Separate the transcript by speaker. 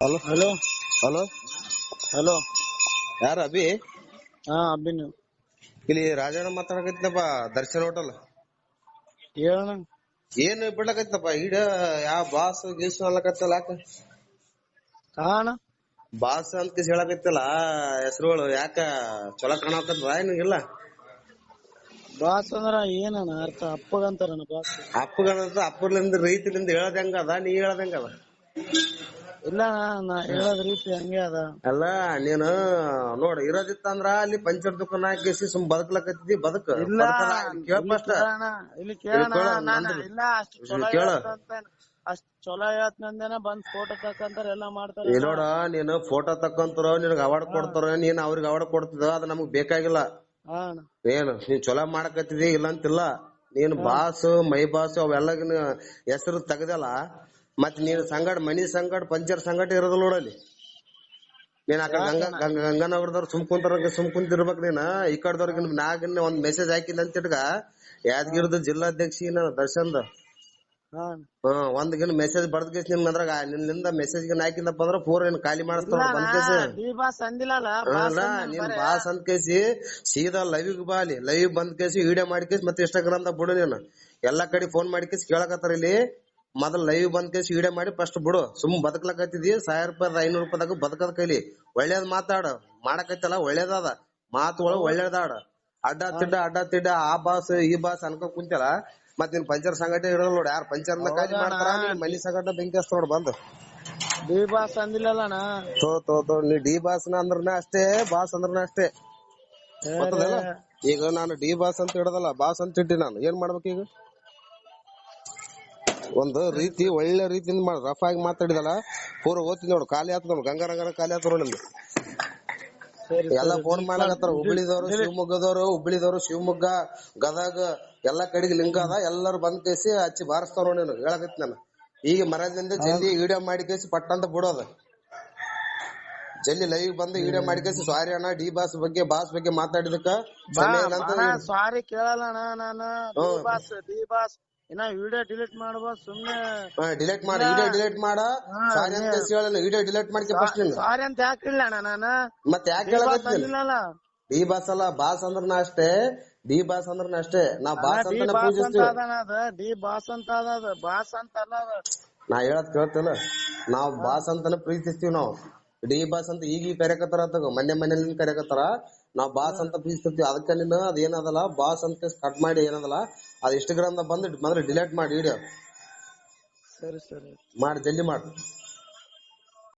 Speaker 1: Hello
Speaker 2: hello
Speaker 1: hello
Speaker 2: hello
Speaker 1: ಯಾರ ಅಭಿ?
Speaker 2: ಹಾ ಅಭಿನ್
Speaker 1: ಇಲ್ಲಿ ರಾಜಣ್ಣ ಮಾತಾಡಕತ್ತಿನಪ್ಪ ದರ್ಶನ್ ಹೋಟೆಲ್.
Speaker 2: ಹೇಳಣ್ಣ.
Speaker 1: ಏನ್ ಬಿಡ್ಲಕತ್ತಪ್ಪ ಈಡ ಯಾವ ಬಾಸ್ ಗೀಸ್ ಅನ್ಲಕತ್ತಲ್ಲ ಯಾಕ?
Speaker 2: ಕಾಣ
Speaker 1: ಬಾಸ್ ಅಂತ ಕಿಸ್ ಹೇಳಕತ್ತಲ್ಲ ಹೆಸರುಗಳು ಯಾಕ ಚೊಲೋ ಕಾಣಕತ್ತದ ಏನು ಇಲ್ಲ
Speaker 2: ಬಾಸ್ ಅಂದ್ರ ಏನಣ್ಣ ಅರ್ಥ? ಅಪ್ಪಗಂತಾರಣ ಬಾಸ್.
Speaker 1: ಅಪ್ಪಗಂತ ಅಪ್ಪರ್ಲಿಂದ ರೈತರಿಂದ ಹೇಳದಂಗ ಅದ ನೀ ಹೇಳದಂಗ ಹೆಂಗದ
Speaker 2: ಇಲ್ಲ ನಾ ಹೇಳೋದ್ ರೀತಿ ಹಂಗೆ ಅದ.
Speaker 1: ಅಲ್ಲ ನೀನು ನೋಡ ಇರೋದಿತ್ತಂದ್ರ ಅಲ್ಲಿ ಪಂಚರ್ ದುಕಾನ್ ಹಾಕಿಸಿ ಸುಮ್ ಬದುಕ್ಲಕತ್ತಿದ್ದಿ ಬದುಕ.
Speaker 2: ಇಲ್ಲ
Speaker 1: ಕೇಳ
Speaker 2: ಇಲ್ಲಿ
Speaker 1: ಫಸ್ಟ್.
Speaker 2: ಇಲ್ಲಿ
Speaker 1: ಇಲ್ಲಿ ಕೇಳು,
Speaker 2: ಅಷ್ಟು ಚಲೋ
Speaker 1: ಕೇಳು.
Speaker 2: ನಂದೇನ ಅಷ್ಟ್ ಚೊಲೋ ಹೇಳ್ತಂದೇನ ಬಂದ್ ಫೋಟೋ ತಕ್ಕಂತಾರ ಎಲ್ಲಾ ಮಾಡ್ತಾರ.
Speaker 1: ನೋಡು ನೀನು ಫೋಟೋ ತಕ್ಕಂತಾರ ನಿನಗ್ ಅವಾರ್ಡ್ ಕೊಡ್ತಾರ ನೀನ್ ಅವ್ರಿಗೆ ಅವಾರ್ಡ್ ಕೊಡ್ತದ ಅದ್ ನಮಗ್ ಬೇಕಾಗಿಲ್ಲ.
Speaker 2: ಏನ್
Speaker 1: ಏನು ನೀನ್ ಚೊಲೋ ಮಾಡಕತ್ತಿದಿ ಇಲ್ಲ ಅಂತಿಲ್ಲ ನೀನ್ ಬಾಸ್ ಮೈ ಬಾಸ್ ಅವೆಲ್ಲ ಹೆಸರು ತೆಗ್ದಲ್ಲ ಮತ್ ನೀನ್ ಸಂಗಡ ಮನಿ ಸಂಗಡ ಪಂಚರ್ ಸಂಗಡ ಇರೋದಿಲ್ಲ ನೋಡಲ್ಲಿ ನೀನ್ ಆ ಕಡೆ ಗಂಗಾ ಗಂಗಾ ಗಂಗಾನಗರದವ್ರು ಸುಮ್ ಕುಂತರಂಗೆ ಸುಮ್ ಕುಂತಿರ್ಬೇಕು ನೀನ್. ಈ ಕಡೆದವ್ರಿಗೆ ನಾಗಿನ ಒಂದ್ ಮೆಸೇಜ್ ಹಾಕಿಲ್ಲ ಅಂತ ಇಟ್ಕ ಯಾದಗಿರಿದ ಜಿಲ್ಲಾಧ್ಯಕ್ಷ ದರ್ಶನ್ ದರ್ಶನ್ದ.
Speaker 2: ಹಾ.
Speaker 1: ಒಂದ್ ಗಿನ್ ಮೆಸೇಜ್ ಬರ್ದ್ ಕೇಸ್ ನಿಮ್ ಅದ್ರಾಗ ನಿನ್ನಿಂದ ಮೆಸೇಜ್ ಗಿನ್ ಹಾಕಿಲ್ಲಪ್ಪ ಅಂದ್ರ ಪೂರ ಏನ್ ಖಾಲಿ ಮಾಡಿಸ್ತಾರ ಬಂದ್ ಕೇಸ್ ನೀನ್ ಬಾಸ್ ಅಂತ ಕೇಸಿ ಸೀದಾ ಲೈವ್ ಬಾ ಅಲ್ಲಿ. ಲೈವ್ ಬಂದ್ ಕೇಸಿ ವಿಡಿಯೋ ಮಾಡಿ ಕೇಸ್ ಮತ್ತೆ ಇನ್ಸ್ಟಾಗ್ರಾಮ್ ದಾಗ ಬಿಡು ನೀನು. ಎಲ್ಲಾ ಕಡೆ ಫೋನ್ ಮಾಡಿ ಕೇಸ್ ಕೇಳಕತ್ತಾರ ಇಲ್ಲಿ. ಮೊದಲ್ ಲೈವ್ ಬಂದ್ ಕೇಸ್ ವಿಡಿಯೋ ಮಾಡಿ ಫಸ್ಟ್ ಬಿಡು. ಸುಮ್ ಬದಕ್ಲಕತ್ತಿದಿ ಸಾವಿರ ರೂಪಾಯಿ ಐನೂರು ರೂಪಾಯಿದಾಗ ಬದಕದ್ ಕೈಲಿ. ಒಳ್ಳೇದ್ ಮಾತಾಡ. ಮಾಡಕತ್ತಲ್ಲ ಮಾತು ಒಳಗ್ ಒಳ್ಳೇದಾಡ. ಅಡ್ಡ ತಿಡ್ಡ ಅಡ್ಡ ತಿಡ್ಡ ಆ ಬಾಸ್ ಈ ಬಾಸ್ ಅನ್ಕೊಂಡ್ ಕುಂತಲ್ಲ ಮತ್ ನಿನ್ ಪಂಚರ್ ಸಂಗಟ ಇಡಲ್ಲ ನೋಡ್. ಯಾರ್ ಪಂಚರ್ ಕಾಜಿ ಮಾಡ್ತಾರ? ಮನಿ ಸಂಗಟ ಬೆಂಕಿ ಹಸ್ತ ನೋಡ್ ಬಂದು.
Speaker 2: ಡಿ ಬಾಸ್ ಅಂದಿಲ್ಲ
Speaker 1: ತೋ ತೋ ತೋ ನೀ ಡಿ ಬಾಸ್ನ ಅಂದ್ರನ ಅಷ್ಟೇ ಬಾಸ್ ಅಂದ್ರನ ಅಷ್ಟೇ. ಗೊತ್ತದಲ್ಲ? ಈಗ ನಾನು ಡಿ ಬಾಸ್ ಅಂತ ಇಡದಲ್ಲ ಬಾಸ್ ಅಂತ ಇಟ್ಟಿ ನಾನು. ಏನ್ ಮಾಡ್ಬೇಕು ಈಗ? ಒಂದು ರೀತಿ ಒಳ್ಳೆ ರೀತಿಯಿಂದ ಮಾಡ ರಫ್ ಆಗಿ ಮಾತಾಡಿದಲ್ಲ ಪೂರ ಓದ್ತೀನಿ ನೋಡು ಖಾಲಿ ಆತ ನೋಡು ಗಂಗಾರಂಗರ ಖಾಲಿ ಆತ ನೋಡಿ ನಿಮ್ದು. ಎಲ್ಲಾ ಫೋನ್ ಮಾಡಕತ್ತಾರ ಹುಬ್ಳಿದವ್ರು ಶಿವಮೊಗ್ಗದವರು ಹುಬ್ಳಿದವ್ರು ಶಿವಮೊಗ್ಗ ಗದಗ ಎಲ್ಲಾ ಕಡೆಗೆ ಲಿಂಕ್ ಅದ ಎಲ್ಲರೂ ಬಂದ್ ಕೇಸಿ ಹಚ್ಚಿ ಬಾರಿಸ್ತಾರ ನೋಡಿ ನೀನು ಹೇಳಕತ್ತಿ ನಾನು. ಈಗ ಮರದಿಂದ ಜಲ್ದಿ ವಿಡಿಯೋ ಮಾಡಿ ಕೇಸಿ ಪಟ್ಟ ಅಂತ ಬಿಡೋದು. ಜಲ್ದಿ ಲೈವ್ ಬಂದು ವಿಡಿಯೋ ಮಾಡಿ ಕೇಸಿ ಸಾರಿ ಅಣ್ಣ ಡಿ ಬಾಸ್ ಬಗ್ಗೆ ಬಾಸ್ ಬಗ್ಗೆ ಮಾತಾಡಿದಕ್ಕ
Speaker 2: ಸಾರಿ ಕೇಳಲ್ಲ ಅಣ್ಣ ನಾನು ಡಿ ಬಾಸ್ ಡಿ ಬಾಸ್ ಇನ್ನ ವಿಡಿಯೋ ಡಿಲೀಟ್ ಮಾಡುವ ಸುಮ್ನೆ
Speaker 1: ಡಿಲೀಟ್ ಮಾಡ ವಿಡಿಯೋ ಡಿಲೀಟ್ ಮಾಡ. ಸಾರಿ ಅಂತ ಹೇಳಲ್ಲ ವಿಡಿಯೋ ಡಿಲೀಟ್ ಮಾಡ್ಕೆ ಫಸ್ಟ್ ನೀನು.
Speaker 2: ಸಾರಿ ಅಂತ ಯಾಕೆ ಹೇಳಲ್ಲ ಅಣ್ಣ ನಾನು?
Speaker 1: ಮತ್ತೆ ಯಾಕೆ
Speaker 2: ಹೇಳಲ್ಲ
Speaker 1: ಡಿ ಬಾಸ್ ಅಲ್ಲ ಬಾಸ್ ಅಂದ್ರನ ಅಷ್ಟೇ. ಡಿ ಬಾಸ್ ಅಂದ್ರನ ಅಷ್ಟೇ. ನಾ ಬಾಸ್
Speaker 2: ಅಂತ
Speaker 1: ಪೂಜಿಸ್ತೀವಿ
Speaker 2: ಡಿ ಬಾಸ್ ಅಂತ ಅದ ಬಾಸ್ ಅಂತ ಅಲ್ಲ
Speaker 1: ನಾ ಹೇಳದ್ ಕೇಳ್ತಿಲ್ಲ. ನಾವ್ ಬಾಸ್ ಅಂತಾನೆ ಪ್ರೀತಿಸ್ತೀವಿ ನಾವು. ಡಿ ಬಾಸ್ ಅಂತ ಈಗ ಕರೆಕತ್ತಾರ ತಗೋ ಮನೆ ಮನೇಲಿ ಕರೆಕತ್ತಾರ ನಾವ್ ಬಾಸ್ ಅಂತ ಬೀಸ್ತಿರ್ತೀವಿ ಅದಕ್ಕ ನೀನು ಅದ್ ಏನದಲ್ಲ ಬಾಸ್ ಅಂತ ಕಟ್ ಮಾಡಿ ಏನದಲ್ಲ ಅದ್ ಇನ್ಸ್ಟಾಗ್ರಾಮ್ ದಾಗ ಬಂದ್ ಮೊದಲು ಡಿಲೀಟ್ ಮಾಡಿ ವಿಡಿಯೋ
Speaker 2: ಸರಿ ಸರಿ.
Speaker 1: ಮಾಡಿ ಜಲ್ದಿ ಮಾಡಿ.